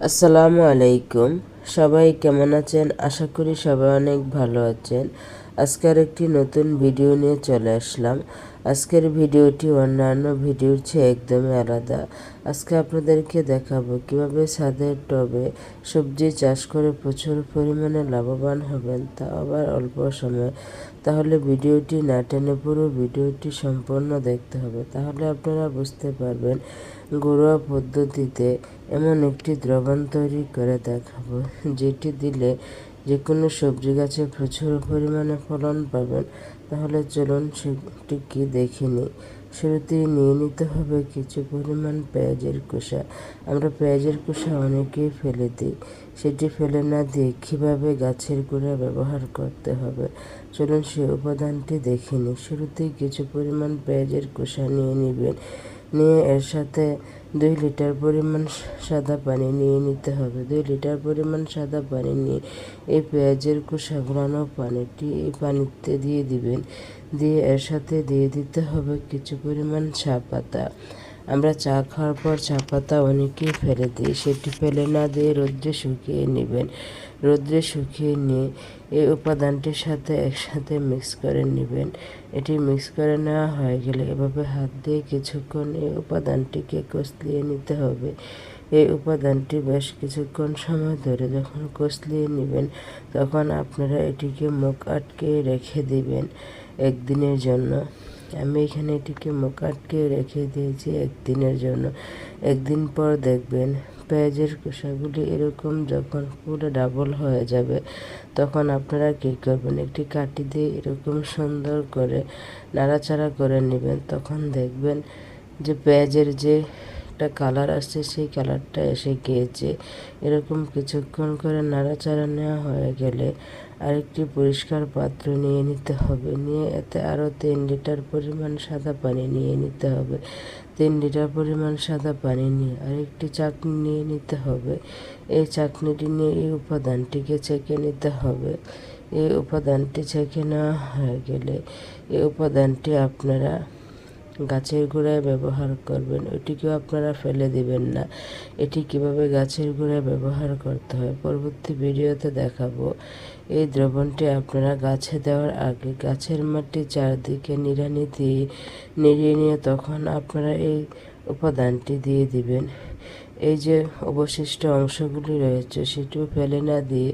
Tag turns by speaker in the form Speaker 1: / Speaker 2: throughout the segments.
Speaker 1: আসসালামু আলাইকুম। সবাই কেমন আছেন? আশা করি সবাই অনেক ভালো আছেন। আজকের একটি নতুন ভিডিও নিয়ে চলে আসলাম। আজকের ভিডিওটি অন্যান্য ভিডিওর চেয়ে একদমই আলাদা। আজকে আপনাদেরকে দেখাবো কীভাবে ছাদের টবে সবজি চাষ করে প্রচুর পরিমাণে লাভবান হবেন তা আবার অল্প সময়। তাহলে ভিডিওটি না টেনে পুরো ভিডিওটি সম্পূর্ণ দেখতে হবে। তাহলে আপনারা বুঝতে পারবেন, ঘরোয়া পদ্ধতিতে এমন একটি দ্রবণ তৈরি করে দেখাবো, যেটি দিলে যে কোনো সবজি গাছে প্রচুর পরিমাণে ফলন পাবেন। তাহলে চলুন সেটিকে দেখে নিই। শুরুতেই নিয়ে নিতে হবে কিছু পরিমাণ পেঁয়াজের খোসা। আমরা পেঁয়াজের খোসা অনেকেই ফেলে দিই। সেটি ফেলে না দিয়ে কীভাবে গাছের গোড়া ব্যবহার করতে হবে? চলুন সে উপাদানটি দেখে নিই। শুরুতেই কিছু পরিমাণ পেঁয়াজের খোসা নিয়ে নেবেন। নিয়ে এর সাথে দুই লিটার পরিমাণ সাদা পানি নিয়ে নিতে হবে। দুই লিটার পরিমাণ সাদা পানি নিয়ে এই পেঁয়াজের কুসা ঘোরানো পানিটি এই পানিতে দিয়ে দিবেন। দিয়ে এর সাথে দিয়ে দিতে হবে কিছু পরিমাণ চা পাতা। আমরা চা খাওয়ার পর চা পাতা অনেকেই ফেলে দিই। সেটি ফেলে না দিয়ে রোদ্রে শুকিয়ে নেবেন। রোদ্রে শুকিয়ে নিয়ে এই উপাদানটির সাথে একসাথে মিক্স করে নেবেন। এটি মিক্স করে নেওয়া হয়ে গেলে এভাবে হাত দিয়ে কিছুক্ষণ এই উপাদানটিকে কষলিয়ে নিতে হবে। এই উপাদানটি বেশ কিছুক্ষণ সময় ধরে যখন কষলিয়ে নেবেন, তখন আপনারা এটিকে মুখ আটকে রেখে দিবেন একদিনের জন্য। আমি এখানে এটিকে মুখ আটকে রেখে দিয়েছি একদিনের জন্য। একদিন পর দেখবেন পেঁয়াজের খোসাগুলি এরকম যখন পুরো ডাবল হয়ে যাবে, তখন আপনারা কী করবেন? একটি কাটি দিয়ে এরকম সুন্দর করে নাড়াচাড়া করে নেবেন। তখন দেখবেন যে পেঁয়াজের যে একটা কালার আসছে, সেই কালারটা এসে গিয়েছে এরকম কিছুক্ষণ করে নাড়াচাড়া নেওয়া হয়ে গেলে আরেকটি পরিষ্কার পাত্র নিয়ে নিতে হবে। নিয়ে এতে আরও তিন লিটার পরিমাণ সাদা পানি নিয়ে নিতে হবে। তিন লিটার পরিমাণ সাদা পানি নিয়ে আরেকটি চাটনি নিয়ে নিতে হবে। এই চাটনিটি নিয়ে এই উপাদানটিকে ছেঁকে নিতে হবে। এই উপাদানটি ছেঁকে নেওয়া হয়ে গেলে এই উপাদানটি আপনারা গাছের গোড়ায় ব্যবহার করবেন, ওইটিকেও আপনারা ফেলে দিবেন না। এটি কীভাবে গাছের গোড়ায় ব্যবহার করতে হয় পরবর্তী ভিডিওতে দেখাবো। এই দ্রবণটি আপনারা গাছে দেওয়ার আগে গাছের মাটি চারদিকে নিড়ানি দিয়ে, নিড়িয়ে নিয়ে তখন আপনারা এই উপাদানটি দিয়ে দিবেন। এই যে অবশিষ্ট অংশগুলি রয়েছে, সেটিও ফেলে না দিয়ে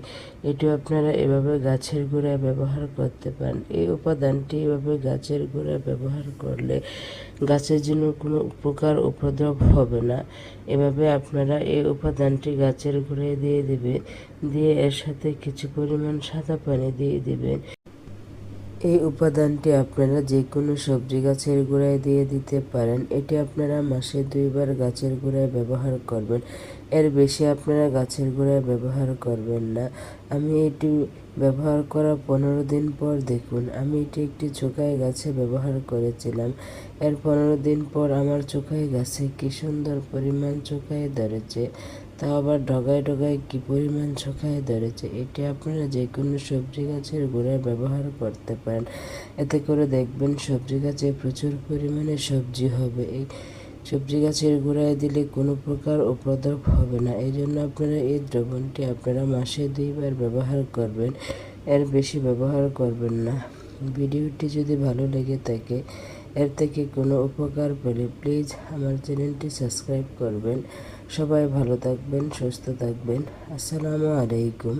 Speaker 1: এটিও আপনারা এভাবে গাছের গোড়ায় ব্যবহার করতে পারেন। এই উপাদানটি এভাবে গাছের গোড়ায় ব্যবহার করলে গাছের জন্য কোনো উপকার, উপদ্রব হবে না। এভাবে আপনারা এই উপাদানটি গাছের গোড়ায় দিয়ে দেবেন, দিয়ে এর সাথে কিছু পরিমাণ সাদা পানি দিয়ে দিবেন। এই উপাদানটি আপনারা যে কোনো সবজি গাছের গোড়ায় দিয়ে দিতে পারেন। এটি আপনারা মাসে দুইবার গাছের গোড়ায় ব্যবহার করবেন। এর বেশি আপনারা গাছের গোড়ায় ব্যবহার করবেন না। আমি এটি ব্যবহার করার পনেরো দিন পর দেখুন, আমি এটি একটি চোখাই গাছে ব্যবহার করেছিলাম। এর পনেরো দিন পর আমার চোখাই গাছে কি সুন্দর পরিমাণ চোখাই ধরেছে, তা আবার ডগায় ডগায় কী পরিমাণ শুকায় ধরেছে, এটি আপনারা যে কোনো সবজি গাছের গোড়ায় ব্যবহার করতে পারেন। এতে করে দেখবেন সবজি গাছে প্রচুর পরিমাণে সবজি হবে। এই সবজি গাছের গোড়ায় দিলে কোনো প্রকার উপদ্রব হবে না। এই জন্য আপনারা এই দ্রবণটি আপনারা মাসে দুইবার ব্যবহার করবেন। এর বেশি ব্যবহার করবেন না। ভিডিওটি যদি ভালো লেগে থাকে, এর থেকে কোনো উপকার পেলে প্লিজ আমার চ্যানেলটি সাবস্ক্রাইব করবেন। সবাই ভালো থাকবেন, সুস্থ থাকবেন। আসসালামু আলাইকুম।